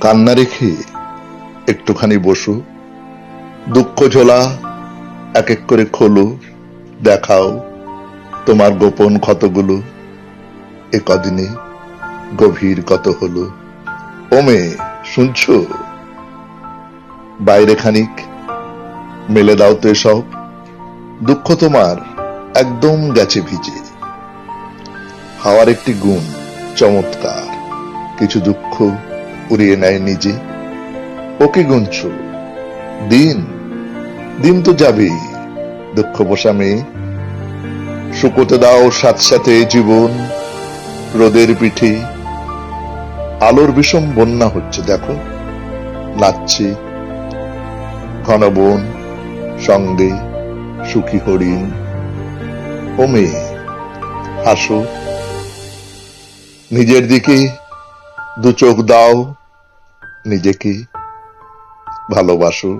কান্না রেখে একটুখানি বসো। দুঃখ ঝোলা এক এক করে খোলো, দেখাও তোমার গোপন ক্ষতগুলো। এ কদিনে গভীর কত হলো। ওমে, শুনছো? বাইরে খানিক, মেলে দাও তো এসব। দুঃখ তোমার একদম গেছে ভিজে। হাওয়ার একটি গুণ, চমৎকার। কিছু দুঃখ উড়িয়ে নেয় নিজে। ওকে গুনছ দিন দিন তো যাবেই, দুঃখ বসা মেয়ে শুকোতে দাও সাথে সাথে জীবন, রোদের পিঠে। আলোর বিষম বন্যা হচ্ছে, দেখো। নাচছে। ঘন বন, সঙ্গে সুখী হরিণ। ও মেয়ে, হাসো। নিজের দিকে দু চোখ দাও নিজেকে ভালোবাসো।